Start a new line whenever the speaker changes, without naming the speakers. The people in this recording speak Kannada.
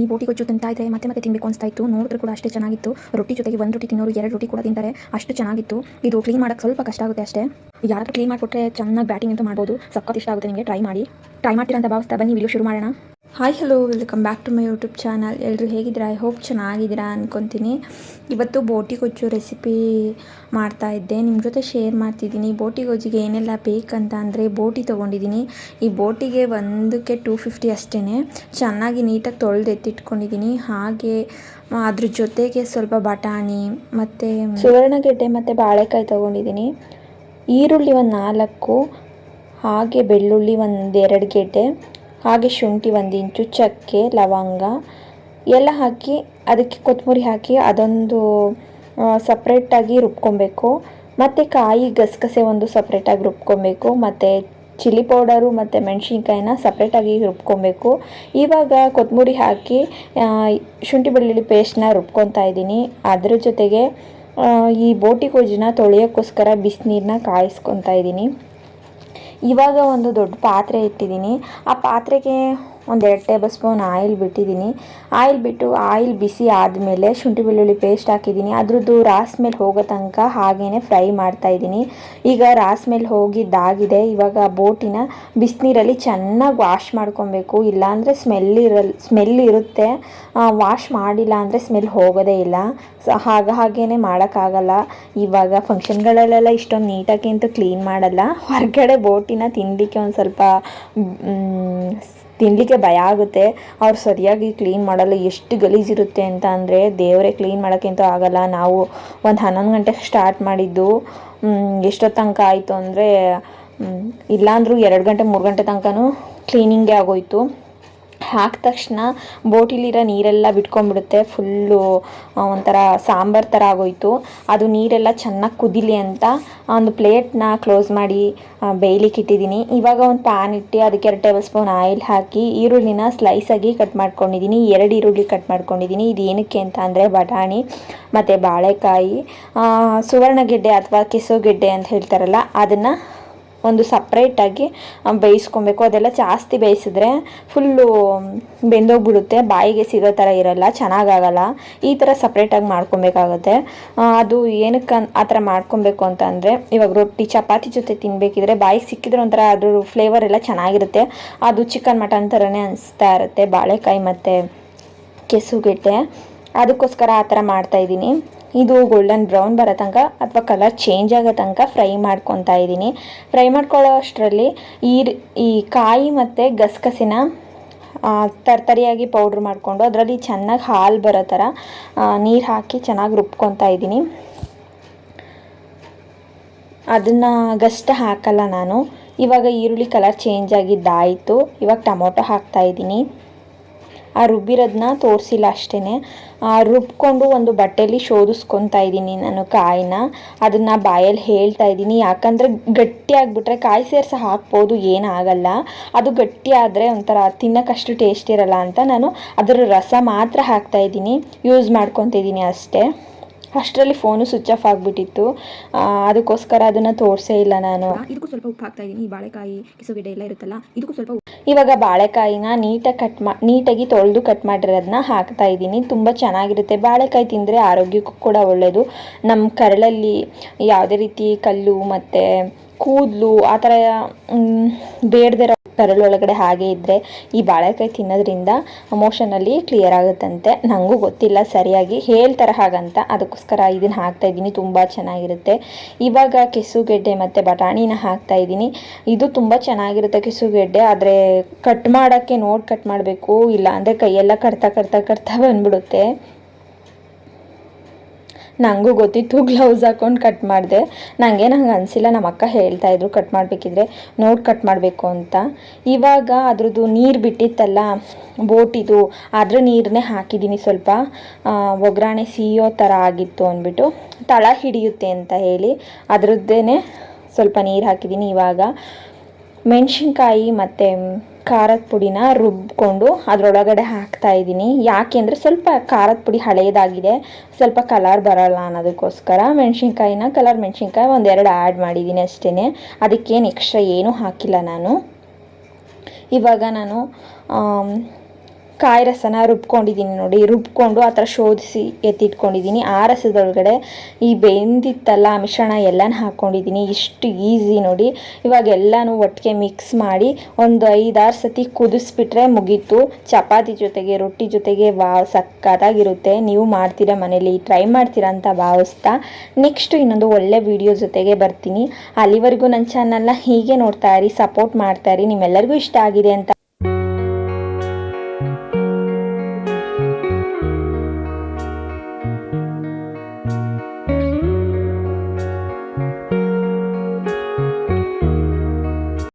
ಈ ಬೋಟಿ ಗೊಜ್ಜು ತಿಂತಾ ಮತ್ತೆ ಮತ್ತೆ ತಿನ್ನಬೇಕು ಅನಿಸ್ತಾ ಇತ್ತು. ನೋಡಿದ್ರೆ ಕೂಡ ಅಷ್ಟೇ ಚೆನ್ನಾಗಿತ್ತು. ರೊಟ್ಟಿ ಜೊತೆಗೆ ಒಂದು ರೊಟ್ಟಿ ತಿನ್ನೋರು ಎರಡು ರೊಟ್ಟಿ ಕೂಡ ತಿಂತಾರೆ. ಅಷ್ಟು ಚೆನ್ನಾಗಿತ್ತು. ಇದು ಕ್ಲೀನ್ ಮಾಡೋಕ್ಕೆ ಸ್ವಲ್ಪ ಕಷ್ಟ ಆಗುತ್ತೆ ಅಷ್ಟೇ. ಯಾರಾದರೂ ಕ್ಲೀನ್ ಮಾಡಿಕೊಟ್ರೆ ಚೆನ್ನಾಗಿ ಬ್ಯಾಟಿಂಗ್ ಅಂತ ಮಾಡ್ಬೋದು. ಸಖತ್ ಇಷ್ಟ ಆಗುತ್ತೆ ನಿಮಗೆ. ಟ್ರೈ ಮಾಡಿ. ಟ್ರೈ ಮಾಡ್ತೀರಾ ಅಂತ ಭಾವಿಸ್ತಾ ಬನ್ನಿ. ವಿಡಿಯೋ ಶುರು ಮಾಡೋಣ. Hi hello welcome back to my YouTube channel ಎಲ್ಲರೂ ಹೇಗಿದ್ದೀರಾ? ಐ ಹೋಪ್ ಚೆನ್ನಾಗಿದ್ದೀರಾ ಅಂದ್ಕೊತೀನಿ ಇವತ್ತು ಬೋಟಿ ಗೊಜ್ಜು ರೆಸಿಪಿ ಮಾಡ್ತಾ ಇದ್ದೆ. ನಿಮ್ಮ ಜೊತೆ ಶೇರ್ ಮಾಡ್ತಿದ್ದೀನಿ. ಬೋಟಿ ಗೊಜ್ಜಿಗೆ ಏನೆಲ್ಲ ಬೇಕಂತ ಅಂದರೆ ಬೋಟಿ ತೊಗೊಂಡಿದ್ದೀನಿ. ಈ ಬೋಟಿಗೆ ಒಂದಕ್ಕೆ ಟೂ ಫಿಫ್ಟಿ ಅಷ್ಟೇ ಚೆನ್ನಾಗಿ ನೀಟಾಗಿ ತೊಳೆದು ಎತ್ತಿಟ್ಕೊಂಡಿದ್ದೀನಿ. ಹಾಗೆ ಅದ್ರ ಜೊತೆಗೆ ಸ್ವಲ್ಪ ಬಟಾಣಿ ಮತ್ತು ಸುವರ್ಣಗೆಡ್ಡೆ ಮತ್ತು ಬಾಳೆಕಾಯಿ ತೊಗೊಂಡಿದ್ದೀನಿ. ಈರುಳ್ಳಿ ಒಂದು ನಾಲ್ಕು, ಹಾಗೆ ಬೆಳ್ಳುಳ್ಳಿ ಒಂದು ಎರಡು ಗೆಡ್ಡೆ. ಹಾಗೆ ಶುಂಠಿ ಒಂದು ಇಂಚು, ಚಕ್ಕೆ, ಲವಂಗ ಎಲ್ಲ ಹಾಕಿ ಅದಕ್ಕೆ ಕೊತ್ತಂಬರಿ ಹಾಕಿ ಅದೊಂದು ಸಪ್ರೇಟಾಗಿ ರುಬ್ಕೊಬೇಕು. ಮತ್ತು ಕಾಯಿ ಗಸಗಸೆ ಒಂದು ಸಪ್ರೇಟಾಗಿ ರುಬ್ಕೊಬೇಕು. ಮತ್ತು ಚಿಲ್ಲಿ ಪೌಡರು ಮತ್ತು ಮೆಣಸಿನ್ಕಾಯಿನ ಸಪ್ರೇಟಾಗಿ ರುಬ್ಕೊಬೇಕು. ಇವಾಗ ಕೊತ್ತಂಬರಿ ಹಾಕಿ ಶುಂಠಿ ಬೆಳ್ಳುಳ್ಳಿ ಪೇಸ್ಟ್ನ ರುಬ್ಕೊತಾ ಇದ್ದೀನಿ. ಅದ್ರ ಜೊತೆಗೆ ಈ ಬೋಟಿ ಗೊಜ್ಜನ್ನ ತೊಳೆಯೋಕ್ಕೋಸ್ಕರ ಬಿಸಿನೀರನ್ನ ಕಾಯಿಸ್ಕೊತಾ ಇದ್ದೀನಿ. ಇವಾಗ ಒಂದು ದೊಡ್ಡ ಪಾತ್ರೆ ಇಟ್ಟಿದ್ದೀನಿ. ಆ ಪಾತ್ರೆಗೆ ಒಂದೆರಡು ಟೇಬಲ್ ಸ್ಪೂನ್ ಆಯಿಲ್ ಬಿಟ್ಟಿದ್ದೀನಿ ಆಯಿಲ್ ಬಿಟ್ಟು ಆಯಿಲ್ ಬಿಸಿ ಆದಮೇಲೆ ಶುಂಠಿ ಬೆಳ್ಳುಳ್ಳಿ ಪೇಸ್ಟ್ ಹಾಕಿದ್ದೀನಿ ಅದ್ರದ್ದು ರಾಸ್ ಮೇಲೆ ಹೋಗೋ ತನಕ ಹಾಗೇ ಫ್ರೈ ಮಾಡ್ತಾ ಇದ್ದೀನಿ ಈಗ ರಾಸ್ ಮೇಲೆ ಹೋಗಿದ್ದಾಗಿದೆ. ಇವಾಗ ಬೋಟಿನ ಬಿಸಿನೀರಲ್ಲಿ ಚೆನ್ನಾಗಿ ವಾಶ್ ಮಾಡ್ಕೊಬೇಕು. ಇಲ್ಲಾಂದರೆ ಸ್ಮೆಲ್ ಇರಲ್ ಸ್ಮೆಲ್ ಇರುತ್ತೆ. ವಾಶ್ ಮಾಡಿಲ್ಲ ಅಂದರೆ ಸ್ಮೆಲ್ ಹೋಗೋದೇ ಇಲ್ಲ. ಸೊ, ಹಾಗ ಹಾಗೇ ಮಾಡೋಕ್ಕಾಗಲ್ಲ. ಇವಾಗ ಫಂಕ್ಷನ್ಗಳಲ್ಲೆಲ್ಲ ಇಷ್ಟೊಂದು ನೀಟಾಗಿ ಅಂತೂ ಕ್ಲೀನ್ ಮಾಡಲ್ಲ. ಹೊರಗಡೆ ಬೋಟಿನ ತಿನ್ನಲಿಕ್ಕೆ ಒಂದು ಸ್ವಲ್ಪ ತಿನ್ನಲಿಕ್ಕೆ ಭಯ ಆಗುತ್ತೆ. ಅವ್ರು ಸರಿಯಾಗಿ ಕ್ಲೀನ್ ಮಾಡಲ್ಲ. ಎಷ್ಟು ಗಲೀಜಿರುತ್ತೆ ಅಂತ ಅಂದರೆ ದೇವರೇ ಕ್ಲೀನ್ ಮಾಡೋಕ್ಕಿಂತ ಆಗಲ್ಲ. ನಾವು ಒಂದು ಹನ್ನೊಂದು ಗಂಟೆಗೆ ಸ್ಟಾರ್ಟ್ ಮಾಡಿದ್ದು ಎಷ್ಟೊತ್ತು ತನಕ ಆಯಿತು ಅಂದರೆ ಇಲ್ಲಾಂದರೂ ಎರಡು ಗಂಟೆ, ಮೂರು ಗಂಟೆ ತನಕನೂ ಕ್ಲೀನಿಂಗೇ ಆಗೋಯ್ತು. ಹಾಕಿದ ತಕ್ಷಣ ಬೋಟಿಲಿರೋ ನೀರೆಲ್ಲ ಬಿಟ್ಕೊಂಡ್ಬಿಡುತ್ತೆ. ಫುಲ್ಲು ಒಂಥರ ಸಾಂಬಾರು ಥರ ಆಗೋಯ್ತು. ಅದು ನೀರೆಲ್ಲ ಚೆನ್ನಾಗಿ ಕುದಿಲಿ ಅಂತ ಒಂದು ಪ್ಲೇಟ್ನ ಕ್ಲೋಸ್ ಮಾಡಿ ಬೇಯ್ಲಿಕ್ಕೆ ಇಟ್ಟಿದ್ದೀನಿ. ಇವಾಗ ಒಂದು ಪ್ಯಾನ್ ಇಟ್ಟು ಅದಕ್ಕೆ ಎರಡು ಟೇಬಲ್ ಸ್ಪೂನ್ ಆಯಿಲ್ ಹಾಕಿ ಈರುಳ್ಳಿನ ಸ್ಲೈಸಾಗಿ ಕಟ್ ಮಾಡ್ಕೊಂಡಿದ್ದೀನಿ. ಎರಡು ಈರುಳ್ಳಿ ಕಟ್ ಮಾಡ್ಕೊಂಡಿದ್ದೀನಿ. ಇದು ಏನಕ್ಕೆ ಅಂತ ಅಂದರೆ ಬಟಾಣಿ ಮತ್ತು ಬಾಳೆಕಾಯಿ ಸುವರ್ಣಗೆಡ್ಡೆ ಅಥವಾ ಕೆಸುಗೆಡ್ಡೆ ಅಂತ ಹೇಳ್ತಾರಲ್ಲ, ಅದನ್ನು ಒಂದು ಸಪ್ರೇಟಾಗಿ ಬೇಯಿಸ್ಕೊಬೇಕು. ಅದೆಲ್ಲ ಜಾಸ್ತಿ ಬೇಯಿಸಿದ್ರೆ ಫುಲ್ಲು ಬೆಂದೋಗ್ಬಿಡುತ್ತೆ. ಬಾಯಿಗೆ ಸಿಗೋ ಥರ ಇರಲ್ಲ, ಚೆನ್ನಾಗಾಗಲ್ಲ. ಈ ಥರ ಸಪ್ರೇಟಾಗಿ ಮಾಡ್ಕೊಬೇಕಾಗುತ್ತೆ. ಅದು ಏನಕ್ಕೆ ಆ ಥರ ಮಾಡ್ಕೊಬೇಕು ಅಂತ ಅಂದರೆ, ಇವಾಗ ರೊಟ್ಟಿ, ಚಪಾತಿ ಜೊತೆ ತಿನ್ನಬೇಕಿದ್ರೆ ಬಾಯಿಗೆ ಸಿಕ್ಕಿದ್ರೆ ಒಂಥರ ಅದ್ರ ಫ್ಲೇವರ್ ಎಲ್ಲ ಚೆನ್ನಾಗಿರುತ್ತೆ. ಅದು ಚಿಕನ್ ಮಟನ್ ಥರನೇ ಅನಿಸ್ತಾ ಇರುತ್ತೆ. ಬಾಳೆಕಾಯಿ ಮತ್ತು ಕೆಸುಗೆಡ್ಡೆ ಅದಕ್ಕೋಸ್ಕರ ಆ ಥರ ಮಾಡ್ತಾಯಿದ್ದೀನಿ ಇದು ಗೋಲ್ಡನ್ ಬ್ರೌನ್ ಬರೋ ತನಕ ಅಥವಾ ಕಲರ್ ಚೇಂಜ್ ಆಗೋ ತನಕ ಫ್ರೈ ಮಾಡ್ಕೊತಾ ಇದ್ದೀನಿ. ಫ್ರೈ ಮಾಡ್ಕೊಳ್ಳೋ ಅಷ್ಟರಲ್ಲಿ ಈ ಈ ಕಾಯಿ ಮತ್ತು ಗಸಗಸಿನ ತರ್ತರಿಯಾಗಿ ಪೌಡ್ರ್ ಮಾಡಿಕೊಂಡು ಅದರಲ್ಲಿ ಚೆನ್ನಾಗಿ ಹಾಲು ಬರೋ ಥರ ನೀರು ಹಾಕಿ ಚೆನ್ನಾಗಿ ರುಬ್ಕೊತಾ ಇದ್ದೀನಿ. ಅದನ್ನು ಗಷ್ಟ ಹಾಕಲ್ಲ ನಾನು. ಇವಾಗ ಈರುಳ್ಳಿ ಕಲರ್ ಚೇಂಜ್ ಆಗಿದ್ದಾಯಿತು. ಇವಾಗ ಟೊಮೊಟೊ ಹಾಕ್ತಾ ಇದ್ದೀನಿ. ಆ ರುಬ್ಬಿರೋದನ್ನ ತೋರಿಸಿಲ್ಲ ಅಷ್ಟೇ ರುಬ್ಕೊಂಡು ಒಂದು ಬಟ್ಟೆಯಲ್ಲಿ ಶೋಧಿಸ್ಕೊತಾ ಇದ್ದೀನಿ ನಾನು ಕಾಯಿನ. ಅದನ್ನು ಬಾಯಲ್ಲಿ ಹೇಳ್ತಾ ಇದ್ದೀನಿ. ಯಾಕಂದರೆ ಗಟ್ಟಿ ಆಗಿಬಿಟ್ರೆ ಕಾಯಿ ಸೇರಿಸಿ ಹಾಕ್ಬೋದು ಏನಾಗಲ್ಲ ಅದು ಗಟ್ಟಿ ಆದರೆ ಒಂಥರ ತಿನ್ನೋಕ್ಕಷ್ಟು ಟೇಸ್ಟ್ ಇರಲ್ಲ ಅಂತ ನಾನು ಅದರ ರಸ ಮಾತ್ರ ಹಾಕ್ತಾ ಇದ್ದೀನಿ. ಯೂಸ್ ಮಾಡ್ಕೊತಿದ್ದೀನಿ ಅಷ್ಟೇ. ಅಷ್ಟರಲ್ಲಿ ಫೋನು ಸ್ವಿಚ್ ಆಫ್ ಆಗಿಬಿಟ್ಟಿತ್ತು. ಅದಕ್ಕೋಸ್ಕರ ಅದನ್ನು ತೋರಿಸೇ ಇಲ್ಲ ನಾನು.
ಇದಕ್ಕೂ ಸ್ವಲ್ಪ ಉಪ್ಪು ಹಾಕ್ತಾ ಇದ್ದೀನಿ ಬಾಳೆಕಾಯಿ ಕಿಸುಗಿಡ ಎಲ್ಲ ಇರುತ್ತಲ್ಲ ಇದಕ್ಕೂ ಸ್ವಲ್ಪ
ಇವಾಗ ಬಾಳೆಕಾಯಿನ ನೀಟಾಗಿ ಕಟ್ ಮಾ ನೀಟಾಗಿ ತೊಳೆದು ಕಟ್ ಮಾಡಿರೋದನ್ನ ಹಾಕ್ತಾ ಇದ್ದೀನಿ ತುಂಬ ಚೆನ್ನಾಗಿರುತ್ತೆ. ಬಾಳೆಕಾಯಿ ತಿಂದರೆ ಆರೋಗ್ಯಕ್ಕೂ ಕೂಡ ಒಳ್ಳೆಯದು ನಮ್ಮ ಕರಳಲ್ಲಿ ಯಾವುದೇ ರೀತಿ ಕಲ್ಲು ಮತ್ತು ಕೂದಲು ಆ ಥರ ಬೇಡದಿರೋ ಕರಳೊಳಗಡೆ ಹಾಗೆ ಇದ್ದರೆ ಈ ಬಾಳೆಕಾಯಿ ತಿನ್ನೋದ್ರಿಂದ ಮೋಷನಲ್ಲಿ ಕ್ಲಿಯರ್ ಆಗುತ್ತಂತೆ. ನನಗೂ ಗೊತ್ತಿಲ್ಲ, ಸರಿಯಾಗಿ ಹೇಳ್ತಾರೆ ಹಾಗಂತ. ಅದಕ್ಕೋಸ್ಕರ ಇದನ್ನು ಹಾಕ್ತಾ ಇದ್ದೀನಿ, ತುಂಬ ಚೆನ್ನಾಗಿರುತ್ತೆ. ಇವಾಗ ಕೆಸುಗೆಡ್ಡೆ ಮತ್ತು ಬಟಾಣಿನ ಹಾಕ್ತಾ ಇದ್ದೀನಿ. ಇದು ತುಂಬ ಚೆನ್ನಾಗಿರುತ್ತೆ ಕೆಸುಗೆಡ್ಡೆ ಆದರೆ ಕಟ್ ಮಾಡೋಕ್ಕೆ ನೋಡಿ ಕಟ್ ಮಾಡಬೇಕು, ಇಲ್ಲ ಅಂದರೆ ಕೈಯೆಲ್ಲ ಕಡ್ತಾ ಕಡ್ತಾ ಕಡ್ತಾ ಬಂದ್ಬಿಡುತ್ತೆ. ನನಗೂ ಗೊತ್ತಿತ್ತು ಗ್ಲೌಸ್ ಹಾಕೊಂಡು ಕಟ್ ಮಾಡಿದೆ. ನನಗೆ ನಂಗೆ ಅನಿಸಿಲ್ಲ ನಮ್ಮ ಅಕ್ಕ ಹೇಳ್ತಾ ಇದ್ರು ಕಟ್ ಮಾಡಬೇಕಿದ್ರೆ ನೋಡಿ ಕಟ್ ಮಾಡಬೇಕು ಅಂತ. ಇವಾಗ ಅದ್ರದ್ದು ನೀರು ಬಿಟ್ಟಿತ್ತಲ್ಲ ಬೋಟಿದು ಅದ್ರ ನೀರನ್ನೇ ಹಾಕಿದ್ದೀನಿ ಸ್ವಲ್ಪ. ಒಗ್ಗರಣೆ ಸಿಯೋ ಥರ ಆಗಿತ್ತು ಅಂದ್ಬಿಟ್ಟು ತಳ ಹಿಡಿಯುತ್ತೆ ಅಂತ ಹೇಳಿ ಅದರದ್ದೇ ಸ್ವಲ್ಪ ನೀರು ಹಾಕಿದ್ದೀನಿ ಇವಾಗ. ಮೆಣಸಿನ್ಕಾಯಿ ಮತ್ತು ಖಾರದ ಪುಡಿನ ರುಬ್ಕೊಂಡು ಅದರೊಳಗಡೆ ಹಾಕ್ತಾ ಇದ್ದೀನಿ. ಯಾಕೆ ಅಂದರೆ ಸ್ವಲ್ಪ ಖಾರದ ಪುಡಿ ಹಳೆಯದಾಗಿದೆ ಸ್ವಲ್ಪ ಕಲರ್ ಬರೋಲ್ಲ ಅನ್ನೋದಕ್ಕೋಸ್ಕರ ಮೆಣಸಿನ್ಕಾಯಿನ ಕಲರ್ ಮೆಣಸಿನ್ಕಾಯಿ ಒಂದೆರಡು ಆ್ಯಡ್ ಮಾಡಿದ್ದೀನಿ ಅಷ್ಟೇ ಅದಕ್ಕೇನು ಎಕ್ಸ್ಟ್ರಾ ಏನೂ ಹಾಕಿಲ್ಲ ನಾನು. ಇವಾಗ ನಾನು
ಕಾಯಿ ರಸನ ರುಬ್ಕೊಂಡಿದ್ದೀನಿ ನೋಡಿ, ರುಬ್ಕೊಂಡು ಆ ಥರ ಶೋಧಿಸಿ ಎತ್ತಿಟ್ಕೊಂಡಿದ್ದೀನಿ. ಆ ರಸದೊಳಗಡೆ ಈ ಬೆಂದಿತ್ತಲ್ಲ ಮಿಶ್ರಣ ಎಲ್ಲನೂ ಹಾಕ್ಕೊಂಡಿದ್ದೀನಿ. ಇಷ್ಟು ಈಸಿ ನೋಡಿ. ಇವಾಗ ಎಲ್ಲನೂ ಒಟ್ಟಿಗೆ ಮಿಕ್ಸ್ ಮಾಡಿ ಒಂದು ಐದಾರು ಸತಿ ಕುದಿಸ್ಬಿಟ್ರೆ ಮುಗೀತು. ಚಪಾತಿ ಜೊತೆಗೆ, ರೊಟ್ಟಿ ಜೊತೆಗೆ ವಾ, ಸಕ್ಕತ್ತಾಗಿರುತ್ತೆ. ನೀವು ಮಾಡ್ತೀರಾ ಮನೇಲಿ ಟ್ರೈ ಮಾಡ್ತೀರಾ ಅಂತ ಭಾವಿಸ್ತಾ. ನೆಕ್ಸ್ಟ್ ಇನ್ನೊಂದು ಒಳ್ಳೆ ವಿಡಿಯೋ ಜೊತೆಗೆ ಬರ್ತೀನಿ. ಅಲ್ಲಿವರೆಗೂ ನನ್ನ ಚಾನಲ್ನ ಹೀಗೆ ನೋಡ್ತಾ ಇರಿ, ಸಪೋರ್ಟ್ ಮಾಡ್ತಾ ಇರಿ. ನಿಮ್ಮೆಲ್ಲರಿಗೂ ಇಷ್ಟ ಆಗಿದೆ ಅಂತ